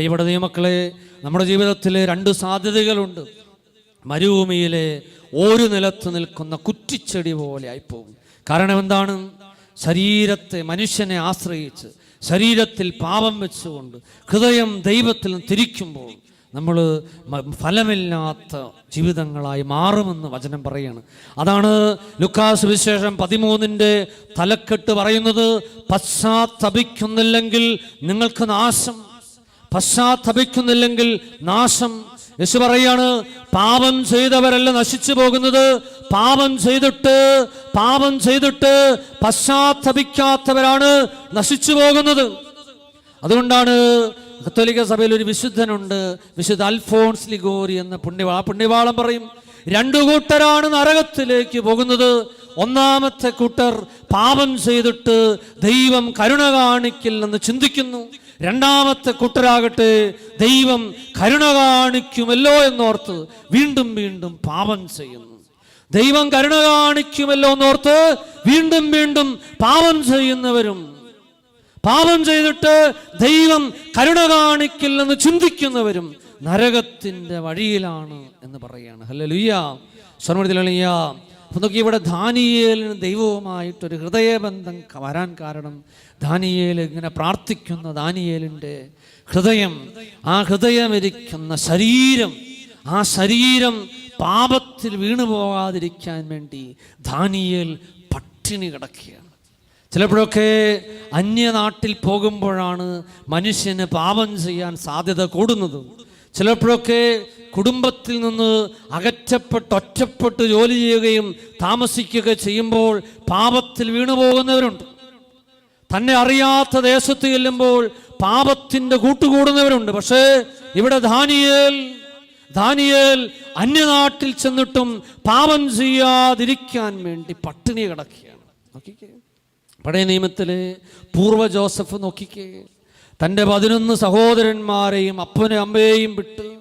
പ്രിയപ്പെട്ട ദൈവമക്കളെ നമ്മുടെ ജീവിതത്തിൽ രണ്ട് സാധ്യതകളുണ്ട്. മരുഭൂമിയിലെ ഒരു നിലത്ത് നിൽക്കുന്ന കുറ്റിച്ചെടി പോലെ ആയിപ്പോകും. കാരണം എന്താണ്? ശരീരത്തെ മനുഷ്യനെ ആശ്രയിച്ച് ശരീരത്തിൽ പാപം വെച്ചുകൊണ്ട് ഹൃദയം ദൈവത്തിൽ തിരിക്കുമ്പോൾ നമ്മൾ ഫലമില്ലാത്ത ജീവിതങ്ങളായി മാറുമെന്ന് വചനം പറയാണ്. അതാണ് ലുക്കാസ് വിശേഷം പതിമൂന്നിന്റെ തലക്കെട്ട് പറയുന്നത് പശ്ചാത്തപിക്കുന്നില്ലെങ്കിൽ നിങ്ങൾക്ക് നാശം. പശ്ചാത്തപിക്കുന്നില്ലെങ്കിൽ നാശം. യേശു പറയാണ് പാപം ചെയ്തവരല്ല നശിച്ചു പോകുന്നത്. പാപം ചെയ്തിട്ട് പാപം ചെയ്തിട്ട് പശ്ചാത്തപിക്കാത്തവരാണ് നശിച്ചു പോകുന്നത്. അതുകൊണ്ടാണ് കത്തോലിക്ക സഭയിൽ ഒരു വിശുദ്ധനുണ്ട് വിശുദ്ധ അൽഫോൺസ് ലിഗോരി എന്ന പുണ്യവാ പുണ്യവാളം പറയും രണ്ടു കൂട്ടരാണ് നരകത്തിലേക്ക് പോകുന്നത്. ഒന്നാമത്തെ കൂട്ടർ പാപം ചെയ്തിട്ട് ദൈവം കരുണ കാണിക്കില്ലെന്ന് ചിന്തിക്കുന്നു. രണ്ടാമത്തെ കൂട്ടരാകട്ടെ ദൈവം കരുണ കാണിക്കുമല്ലോ എന്നോർത്ത് വീണ്ടും വീണ്ടും പാപം ചെയ്യുന്നു. ദൈവം കരുണ കാണിക്കുമല്ലോ എന്നോർത്ത് വീണ്ടും വീണ്ടും പാപം ചെയ്യുന്നവരും. പാപം ചെയ്തിട്ട് ദൈവം കരുണ കാണിക്കില്ലെന്ന് ചിന്തിക്കുന്നവരും നരകത്തിന്റെ വഴിയിലാണ് എന്ന് പറയാണ് ഹലോ ലുയ്യ സ്വർമ്മത്തിലിയ അപ്പൊ നോക്കി ഇവിടെ ധാനിയേലിന് ദൈവവുമായിട്ടൊരു ഹൃദയബന്ധം വരാൻ കാരണം ധാനിയേൽ ഇങ്ങനെ പ്രാർത്ഥിക്കുന്ന ധാനിയേലിന്റെ ഹൃദയം ആ ഹൃദയമിരിക്കുന്ന ശരീരം ആ ശരീരം പാപത്തിൽ വീണു പോകാതിരിക്കാൻ വേണ്ടി ധാനിയേൽ പട്ടിണി കിടക്കുകയാണ്. ചിലപ്പോഴൊക്കെ അന്യനാട്ടിൽ പോകുമ്പോഴാണ് മനുഷ്യന് പാപം ചെയ്യാൻ സാധ്യത കൂടുന്നത്. ചിലപ്പോഴൊക്കെ കുടുംബത്തിൽ നിന്ന് അകറ്റപ്പെട്ട് ഒറ്റപ്പെട്ട് ജോലി ചെയ്യുകയും താമസിക്കുക ചെയ്യുമ്പോൾ പാപത്തിൽ വീണുപോകുന്നവരുണ്ട് തന്നെ അറിയാത്ത ദേശത്ത് ചെല്ലുമ്പോൾ പാപത്തിന്റെ കൂട്ടുകൂടുന്നവരുണ്ട്. പക്ഷേ ഇവിടെ ധാനിയേൽ ധാനിയേൽ അന്യനാട്ടിൽ ചെന്നിട്ടും പാപം ചെയ്യാതിരിക്കാൻ വേണ്ടി പട്ടിണി കിടക്കുകയാണ്. നോക്കിക്കേ. പഴയ നിയമത്തിലെ പൂർവ ജോസഫ് നോക്കിക്കേ. തന്റെ പതിനൊന്ന് സഹോദരന്മാരെയും അപ്പനെ അമ്മയെയും വിട്ട്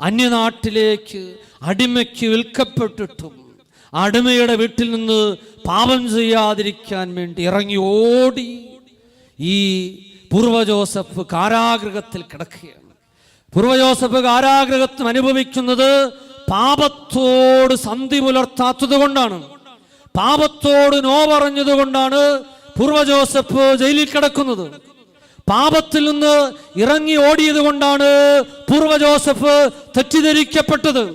അന്യനാട്ടിലേക്ക് അടിമയ്ക്ക് വിൽക്കപ്പെട്ടിട്ടും അടിമയുടെ വീട്ടിൽ നിന്ന് പാപം ചെയ്യാതിരിക്കാൻ വേണ്ടി ഇറങ്ങി ഓടി ഈ പൂർവ ജോസഫ് കാരാഗ്രഹത്തിൽ കിടക്കുകയാണ്. പൂർവ ജോസഫ് കാരാഗ്രഹത്തിൽ അനുഭവിക്കുന്നത് പാപത്തോട് സന്ധി പുലർത്താത്തത് കൊണ്ടാണ്. പാപത്തോട് നോ പറഞ്ഞതുകൊണ്ടാണ് പൂർവ ജോസഫ് ജയിലിൽ കിടക്കുന്നത്. പാപത്തിൽ നിന്ന് ഇറങ്ങി ഓടിയത് കൊണ്ടാണ് പൂർവ ജോസഫ് തെറ്റിദ്ധരിക്കപ്പെട്ടത്.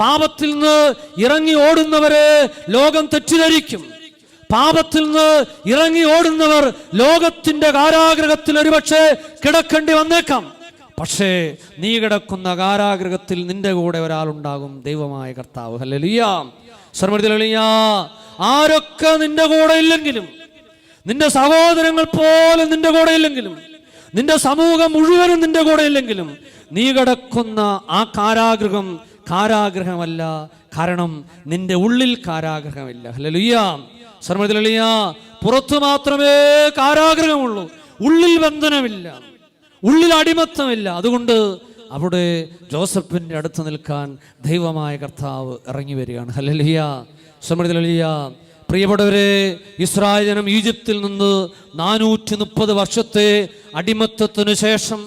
പാപത്തിൽ നിന്ന് ഇറങ്ങി ഓടുന്നവരെ ലോകം തെറ്റിദ്ധരിക്കും. പാപത്തിൽ നിന്ന് ഇറങ്ങി ഓടുന്നവർ ലോകത്തിന്റെ കാരാഗ്രഹത്തിൽ ഒരുപക്ഷെ കിടക്കേണ്ടി വന്നേക്കാം. പക്ഷേ നീ കിടക്കുന്ന കാരാഗ്രഹത്തിൽ നിന്റെ കൂടെ ഒരാളുണ്ടാകും ദൈവമായ കർത്താവ്. ഹല്ലേലൂയ. സർമ്മത്തിലിയ ആരൊക്കെ നിന്റെ കൂടെ ഇല്ലെങ്കിലും നിന്റെ സഹോദരങ്ങൾ പോലെ നിന്റെ കൂടെ ഇല്ലെങ്കിലും നിന്റെ സമൂഹം മുഴുവനും നിന്റെ കൂടെ ഇല്ലെങ്കിലും നീ കിടക്കുന്ന ആ കാരാഗ്രഹം കാരാഗ്രഹമല്ല. കാരണം നിന്റെ ഉള്ളിൽ കാരാഗ്രഹമില്ല. ഹല്ലേലൂയ. സർമ്മത്തിലിയ പുറത്തു മാത്രമേ കാരാഗ്രഹമുള്ളൂ. ഉള്ളിൽ ബന്ധനമില്ല. ഉള്ളിൽ അടിമത്തമില്ല. അതുകൊണ്ട് അവിടെ ജോസഫിന്റെ അടുത്ത് നിൽക്കാൻ ദൈവമായ കർത്താവ് ഇറങ്ങി വരികയാണ്. ഹല്ലേലൂയ. സമൃദ്ധിയ പ്രിയപ്പെട്ടവരെ ഇസ്രായേൽ ജനം ഈജിപ്തിൽ നിന്ന് നാനൂറ്റി മുപ്പത് വർഷത്തെ അടിമത്തത്തിനു ശേഷം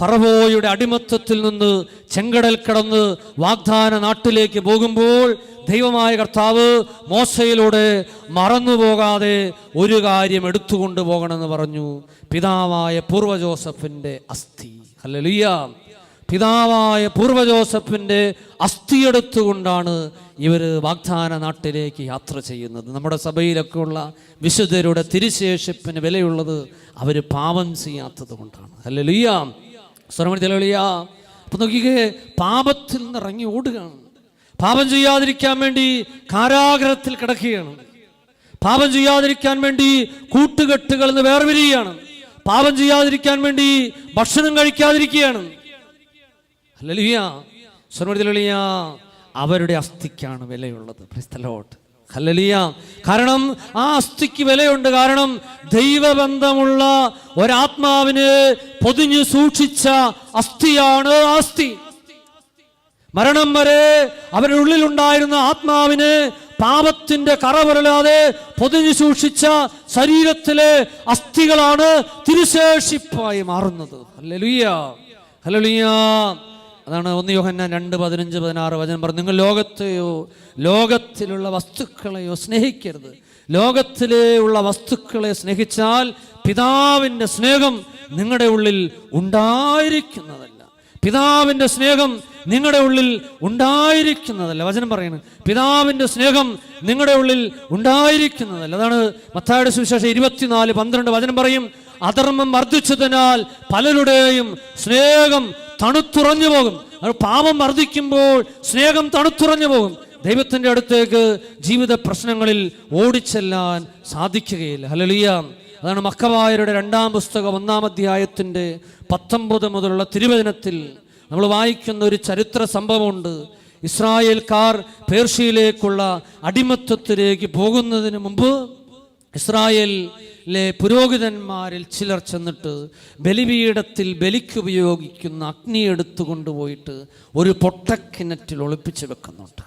ഫറവോയുടെ അടിമത്തത്തിൽ നിന്ന് ചെങ്കടൽ കടന്ന് വാഗ്ദാന നാട്ടിലേക്ക് പോകുമ്പോൾ ദൈവമായ കർത്താവ് മോശയിലൂടെ മറന്നു പോകാതെ ഒരു കാര്യം എടുത്തുകൊണ്ട് പോകണമെന്ന് പറഞ്ഞു. പിതാവായ പൂർവ ജോസഫിന്റെ അസ്ഥി. ഹല്ലേലൂയ പിതാവായ പൂർവ ജോസഫിന്റെ അസ്ഥിയെടുത്തുകൊണ്ടാണ് ഇവർ വാഗ്ദാന നാട്ടിലേക്ക് യാത്ര ചെയ്യുന്നത്. നമ്മുടെ സഭയിലൊക്കെ ഉള്ള വിശുദ്ധരുടെ തിരുശേഷിപ്പിന് വിലയുള്ളത് അവർ പാപം ചെയ്യാത്തത് കൊണ്ടാണ്. ഹല്ലേലൂയ. സ്വരമണിയ അപ്പം നോക്കിക്കേ പാപത്തിൽ നിന്ന് ഇറങ്ങി ഓടുകയാണ്. പാപം ചെയ്യാതിരിക്കാൻ വേണ്ടി കാരാഗ്രഹത്തിൽ കിടക്കുകയാണ്. പാപം ചെയ്യാതിരിക്കാൻ വേണ്ടി കൂട്ടുകെട്ടുകൾ നിന്ന് വേർപിരിയുകയാണ്. പാപം ചെയ്യാതിരിക്കാൻ വേണ്ടി ഭക്ഷണം കഴിക്കാതിരിക്കുകയാണ്. അവരുടെ അസ്ഥിക്കാണ് വിലയുള്ളത്. ക്രിസ്തലോട്ട് ഹല്ലേലൂയ. കാരണം ആ അസ്ഥിക്ക് വിലയുണ്ട്. കാരണം ദൈവബന്ധമുള്ള ഒരാത്മാവിന് പൊതിഞ്ഞു സൂക്ഷിച്ച അസ്ഥിയാണ് ആസ്തി മരണം വരെ അവരുടെ ഉള്ളിലുണ്ടായിരുന്ന ആത്മാവിന് പാപത്തിന്റെ കറവരലാതെ പൊതിഞ്ഞു സൂക്ഷിച്ച ശരീരത്തിലെ അസ്ഥികളാണ് തിരുശേഷിപ്പായി മാറുന്നത്. ഹല്ലേലൂയ. ഹല്ലേലൂയ. അതാണ് ഒന്ന് യോഹന്ന രണ്ട് പതിനഞ്ച് പതിനാറ് വചനം പറഞ്ഞു. നിങ്ങൾ ലോകത്തെയോ ലോകത്തിലുള്ള വസ്തുക്കളെയോ സ്നേഹിക്കരുത്. ലോകത്തിലെ ഉള്ള വസ്തുക്കളെ സ്നേഹിച്ചാൽ പിതാവിന്റെ സ്നേഹം നിങ്ങളുടെ ഉള്ളിൽ ഉണ്ടായിരിക്കുന്നതല്ല. പിതാവിന്റെ സ്നേഹം നിങ്ങളുടെ ഉള്ളിൽ ഉണ്ടായിരിക്കുന്നതല്ല. വചനം പറയുന്നത് പിതാവിന്റെ സ്നേഹം നിങ്ങളുടെ ഉള്ളിൽ ഉണ്ടായിരിക്കുന്നതല്ല. അതാണ് മത്തായുടെ സുവിശേഷം ഇരുപത്തിനാല് പന്ത്രണ്ട് വചനം പറയും. അധർമ്മം വർദ്ധിച്ചതിനാൽ പലരുടെയും സ്നേഹം തണുത്തുറഞ്ഞു പോകും. പാപം വർദ്ധിക്കുമ്പോൾ സ്നേഹം തണുത്തുറഞ്ഞു പോകും. ദൈവത്തിന്റെ അടുത്തേക്ക് ജീവിത പ്രശ്നങ്ങളിൽ ഓടിച്ചെല്ലാൻ സാധിക്കുകയില്ല. ഹലലിയ അതാണ് മക്കവായരുടെ രണ്ടാം പുസ്തകം ഒന്നാം അധ്യായത്തിന്റെ പത്തൊമ്പത് മുതലുള്ള തിരുവചനത്തിൽ നമ്മൾ വായിക്കുന്ന ഒരു ചരിത്ര സംഭവമുണ്ട്. ഇസ്രായേൽക്കാർ പേർഷ്യയിലേക്കുള്ള അടിമത്വത്തിലേക്ക് പോകുന്നതിന് മുമ്പ് ഇസ്രായേലിലെ പുരോഹിതന്മാരിൽ ചിലർ ചെന്നിട്ട് ബലിപീഠത്തിൽ ബലിക്കുപയോഗിക്കുന്ന അഗ്നി എടുത്തു കൊണ്ടുപോയിട്ട് ഒരു പൊട്ടക്കിണറ്റിൽ ഒളിപ്പിച്ചു വെക്കുന്നുണ്ട്.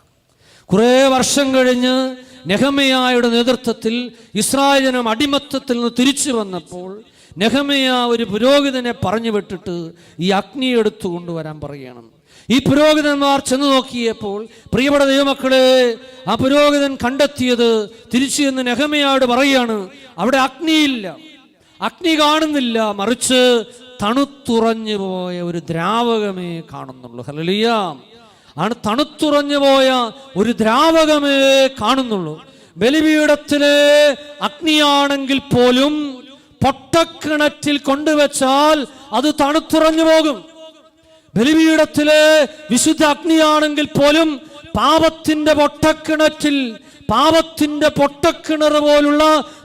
കുറേ വർഷം കഴിഞ്ഞ് നെഹമയായുടെ നേതൃത്വത്തിൽ ഇസ്രായേൽ അടിമത്തത്തിൽ നിന്ന് തിരിച്ചു വന്നപ്പോൾ നെഹമയ ഒരു പുരോഹിതനെ പറഞ്ഞു വിട്ടിട്ട് ഈ അഗ്നി എടുത്തു കൊണ്ടുവരാൻ പറയുകയാണ്. ഈ പുരോഹിതന്മാർ ചെന്ന് നോക്കിയപ്പോൾ പ്രിയപ്പെട്ട ദൈവമക്കളെ ആ പുരോഹിതൻ കണ്ടെത്തിയത് തിരിച്ചു എന്ന് നെഹമയോട് പറയാണ് അവിടെ അഗ്നിയില്ല. അഗ്നി കാണുന്നില്ല മറിച്ച് തണുത്തുറഞ്ഞു പോയ ഒരു ദ്രാവകമേ കാണുന്നുള്ളൂ. ഹലലിയ ആണ് തണുത്തുറഞ്ഞു പോയ ഒരു ദ്രാവകമേ കാണുന്നുള്ളൂ. ബലിപീഠത്തിലെ അഗ്നിയാണെങ്കിൽ പോലും പൊട്ടക്കിണറ്റിൽ കൊണ്ടുവച്ചാൽ അത് തണുത്തുറഞ്ഞു പോകും. ബലിപീഠത്തിലെ വിശുദ്ധ അഗ്നിയാണെങ്കിൽ പോലും പാപത്തിന്റെ പൊട്ടക്കിണറ്റിൽ പാപത്തിന്റെ പൊട്ടക്കിണർ പോലുള്ള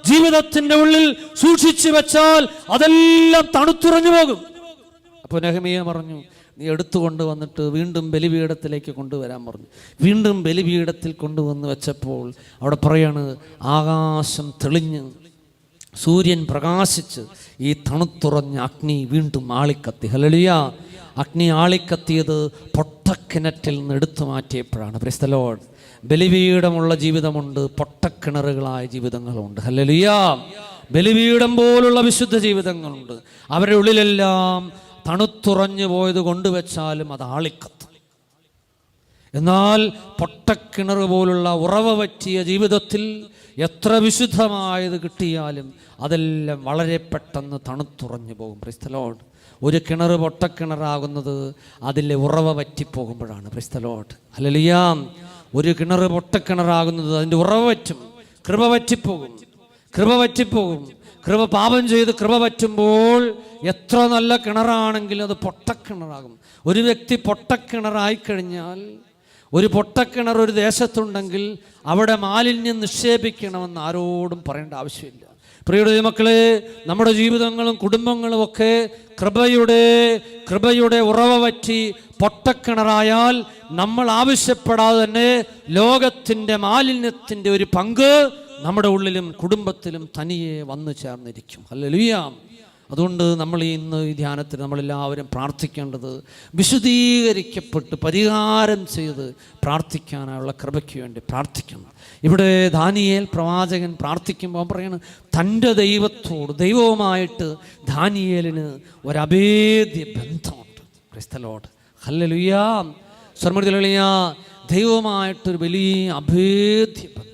ജീവിതത്തിന്റെ ഉള്ളിൽ സൂക്ഷിച്ചു വെച്ചാൽ അതെല്ലാം തണുത്തുറഞ്ഞു പോകും. അപ്പോൾ നെഹമിയ പറഞ്ഞു നീ എടുത്തുകൊണ്ട് വന്നിട്ട് വീണ്ടും ബലിപീഠത്തിലേക്ക് കൊണ്ടുവരാൻ പറഞ്ഞു. വീണ്ടും ബലിപീഠത്തിൽ കൊണ്ടുവന്ന് വെച്ചപ്പോൾ അവിടെ പറയാണ് ആകാശം തെളിഞ്ഞ് സൂര്യൻ പ്രകാശിച്ച് ഈ തണുത്തുറഞ്ഞ അഗ്നി വീണ്ടും ആളിക്കത്തി. ഹലളിയ അഗ്നി ആളിക്കത്തിയത് പൊട്ടക്കിണറ്റിൽ നിന്ന് എടുത്തു മാറ്റിയപ്പോഴാണ്. ക്രിസ്തലോഡ് ബലിപീഠമുള്ള ജീവിതമുണ്ട് പൊട്ടക്കിണറുകളായ ജീവിതങ്ങളുണ്ട്. ഹലലിയ ബലിപീഠം പോലുള്ള വിശുദ്ധ ജീവിതങ്ങളുണ്ട്. അവരുടെ ഉള്ളിലെല്ലാം തണുത്തുറഞ്ഞു പോയത് കൊണ്ടുവച്ചാലും അത് ആളിക്കത്തും. എന്നാൽ പൊട്ടക്കിണർ പോലുള്ള ഉറവ പറ്റിയ ജീവിതത്തിൽ എത്ര വിശുദ്ധമായത് കിട്ടിയാലും അതെല്ലാം വളരെ പെട്ടെന്ന് തണുത്തുറഞ്ഞു പോകും. ക്രിസ്തലോട്ട് ഒരു കിണർ പൊട്ടക്കിണറാകുന്നത് അതിലെ ഉറവ പറ്റിപ്പോകുമ്പോഴാണ്. പ്രിസ്തലോട്ട് അല്ലലിയാം ഒരു കിണർ പൊട്ടക്കിണറാകുന്നത് അതിന്റെ ഉറവ പറ്റും. കൃപ പറ്റിപ്പോകും. കൃപ പറ്റിപ്പോകും. കൃപ പാപം ചെയ്ത് കൃപ പറ്റുമ്പോൾ എത്ര നല്ല കിണറാണെങ്കിലും അത് പൊട്ടക്കിണറാകും. ഒരു വ്യക്തി പൊട്ടക്കിണറായി കഴിഞ്ഞാൽ ഒരു പൊട്ടക്കിണർ ഒരു ദേശത്തുണ്ടെങ്കിൽ അവിടെ മാലിന്യം നിക്ഷേപിക്കണമെന്ന് ആരോടും പറയേണ്ട ആവശ്യമില്ല. പ്രിയുടെ മക്കളെ നമ്മുടെ ജീവിതങ്ങളും കുടുംബങ്ങളും ഒക്കെ കൃപയുടെ കൃപയുടെ ഉറവ പറ്റി പൊട്ടക്കിണറായാൽ നമ്മൾ ആവശ്യപ്പെടാതെ തന്നെ ലോകത്തിന്റെ മാലിന്യത്തിന്റെ ഒരു പങ്ക് നമ്മുടെ ഉള്ളിലും കുടുംബത്തിലും തനിയെ വന്നു ചേർന്നിരിക്കും. അല്ലേലുയ്യാം അതുകൊണ്ട് നമ്മൾ ഇന്ന് ഈ ധ്യാനത്തിൽ നമ്മളെല്ലാവരും പ്രാർത്ഥിക്കേണ്ടത് വിശുദ്ധീകരിക്കപ്പെട്ട് പരിഹാരം ചെയ്ത് പ്രാർത്ഥിക്കാനുള്ള കൃപയ്ക്ക് വേണ്ടി പ്രാർത്ഥിക്കണം. ഇവിടെ ദാനിയേൽ പ്രവാചകൻ പ്രാർത്ഥിക്കുമ്പോൾ പറയാണ് തന്റെ ദൈവത്തോട് ദൈവവുമായിട്ട് ദാനിയേലിന് ഒരഭേദ്യ ബന്ധമുണ്ട്. ക്രിസ്തലോട് ഹല്ലലുയാ സ്വർമ്മ ദൈവവുമായിട്ടൊരു വലിയ അഭേദ്യ ബന്ധം.